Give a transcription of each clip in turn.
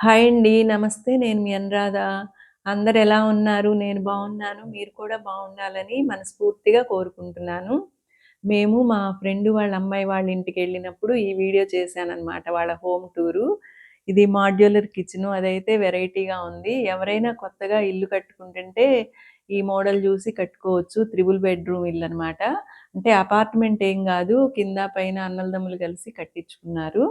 Hi అండి. నమస్తే. నేను మీ అనురాధ. అందరు ఎలా ఉన్నారు? నేను బాగున్నాను. మీరు కూడా బాగుండాలని మనస్ఫూర్తిగా కోరుకుంటున్నాను. మేము మా ఫ్రెండ్ వాళ్ళ అమ్మాయి వాళ్ళ ఇంటికి వెళ్ళినప్పుడు ఈ వీడియో చేశాననమాట. వాళ్ళ హోమ్ టూరు. ఇది మాడ్యులర్ కిచెను. అదైతే వెరైటీగా ఉంది. ఎవరైనా కొత్తగా ఇల్లు కట్టుకుంటుంటే ఈ మోడల్ చూసి కట్టుకోవచ్చు. త్రిబుల్ బెడ్‌రూమ్ ఇల్లనమాట. అంటే అపార్ట్‌మెంట్ ఏం కాదు కింద పైన అన్నలదమ్ములు కలిసి కట్టించుకున్నారు.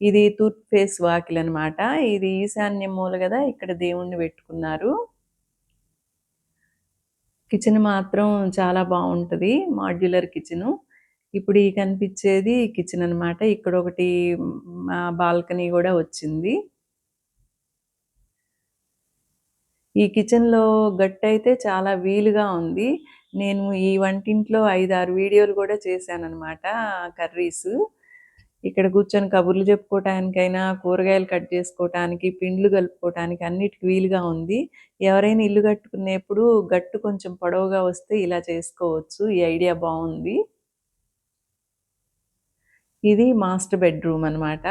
ఇది తూర్పు ఫేస్ వాకిలనమాట. ఇది ఈశాన్య మూల గదా! ఇక్కడ దేవుణ్ణి పెట్టుకున్నారు. కిచెన్ మాత్రం చాలా బాగుంటుంది మాడ్యులర్ కిచెను. ఇప్పుడు ఈ కనిపించేది కిచెన్ అనమాట. ఇక్కడ ఒకటి బాల్కనీ కూడా వచ్చింది. ఈ కిచెన్‌లో గట్టయితే చాలా వీలుగా ఉంది. నేను ఈ వంటింట్లో 5, 6 వీడియోలు చేశాను అనమాట కర్రీసు. ఇక్కడ కూర్చొని కబుర్లు చెప్పుకోవటానికైనా, కూరగాయలు కట్ చేసుకోవటానికి, పిండ్లు కలుపుకోవటానికి అన్నిటికి వీలుగా ఉంది. ఎవరైనా ఇల్లు కట్టుకునేప్పుడు గట్టు కొంచెం పొడవుగా వస్తే ఇలా చేసుకోవచ్చు. ఈ ఐడియా బాగుంది ఇది మాస్టర్ బెడ్‌రూమ్ అనమాట.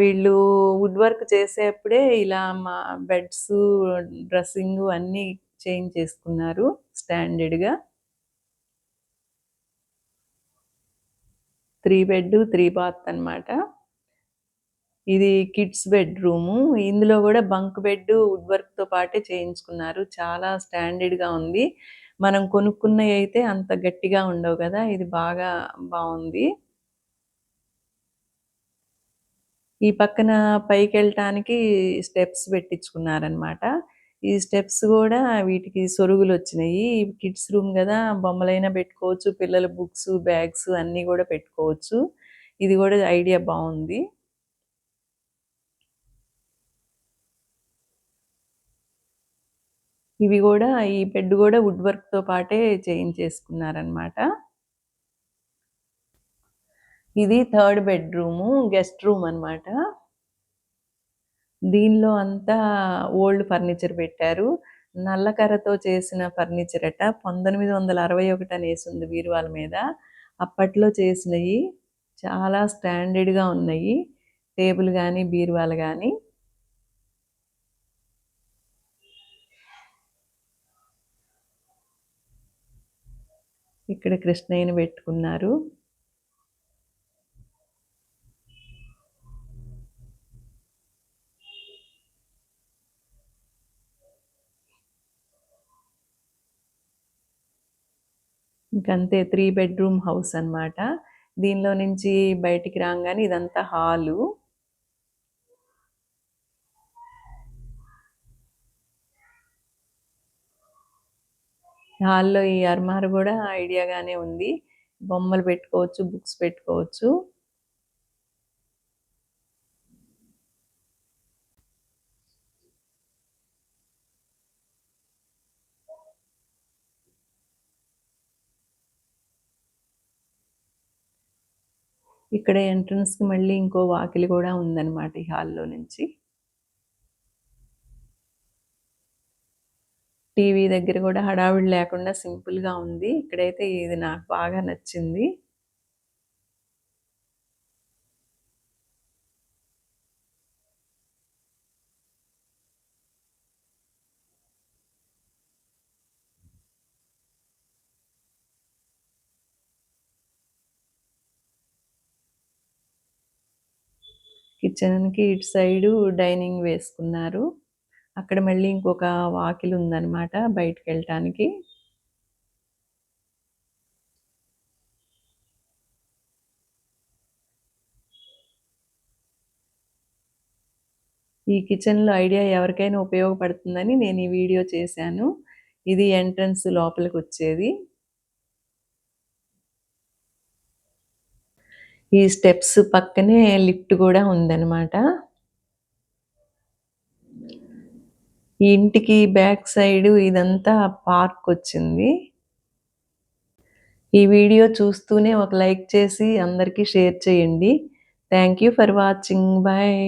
వీళ్ళు వుడ్ వర్క్ చేసేప్పుడే ఇలా మా బెడ్స్ డ్రెస్సింగ్ అన్నీ చేంజ్ చేసుకున్నారు స్టాండర్డ్‌గా. త్రీ బెడ్, త్రీ బాత్ అనమాట. ఇది కిడ్స్ బెడ్‌రూము. ఇందులో కూడా బంక్ బెడ్, వుడ్ వర్క్‌తో పాటే చేయించుకున్నారు. చాలా స్టాండర్డ్‌గా ఉంది. మనం కొనుక్కున్నవి అయితే అంత గట్టిగా ఉండవు కదా ఇది బాగా బాగుంది ఈ పక్కన పైకి వెళ్ళటానికి స్టెప్స్ పెట్టించుకున్నారనమాట. ఈ స్టెప్స్ కూడా వీటికి సొరుగులు వచ్చినాయి కిడ్స్ రూమ్ గదా! బొమ్మలైనా పెట్టుకోవచ్చు. పిల్లల బుక్స్, బ్యాగ్స్ అన్నీ కూడా పెట్టుకోవచ్చు. ఇది కూడా ఐడియా బాగుంది ఇవి కూడా ఈ బెడ్ కూడా వుడ్ వర్క్‌తో పాటే చేయించేసుకున్నారనమాట. ఇది థర్డ్ బెడ్‌రూము. గెస్ట్ రూమ్ అనమాట. దీనిలో అంతా ఓల్డ్ ఫర్నిచర్ పెట్టారు. నల్లకర్రతో చేసిన ఫర్నిచర్ అట్టా పంతొమ్మిది వందల అరవై ఒకటి అనేసి ఉంది బీరువాల మీద. అప్పట్లో చేసినవి చాలా స్టాండర్డ్‌గా ఉన్నాయి టేబుల్ కానీ బీరువాలు కానీ ఇక్కడ కృష్ణయ్యని పెట్టుకున్నారు. ఇంకంతే త్రీ బెడ్‌రూమ్ హౌస్ అనమాట. దీనిలో నుంచి బయటికి రాగానే ఇదంతా హాలు. హాల్‌లో ఈ అర్మార్ కూడా ఐడియాగానే ఉంది. బొమ్మలు పెట్టుకోవచ్చు, బుక్స్ పెట్టుకోవచ్చు. ఇక్కడ ఎంట్రన్స్‌కి మళ్ళీ ఇంకో వాకిలి కూడా ఉందన్నమాట ఈ హాల్‌లో నుంచి. టీవీ దగ్గర కూడా హడావిడి లేకుండా సింపుల్‌గా ఉంది. ఇక్కడైతే ఇది నాకు బాగా నచ్చింది. కిచెన్‌కి ఇటు సైడు డైనింగ్ వేసుకున్నారు. అక్కడ మళ్ళీ ఇంకొక వాకిలుందనమాట బయటికెళ్ళటానికి. ఈ కిచెన్‌లో ఐడియా ఎవరికైనా ఉపయోగపడుతుందని నేను ఈ వీడియో చేశాను. ఇది ఎంట్రన్స్ లోపలికొచ్చేది. ఈ స్టెప్స్ పక్కనే లిఫ్ట్ కూడా ఉందన్నమాట ఈ ఇంటికి బ్యాక్ సైడు ఇదంతా పార్క్ వచ్చింది ఈ వీడియో చూస్తూనే ఒక లైక్ చేసి అందరికీ షేర్ చేయండి. Thank you for watching. Bye.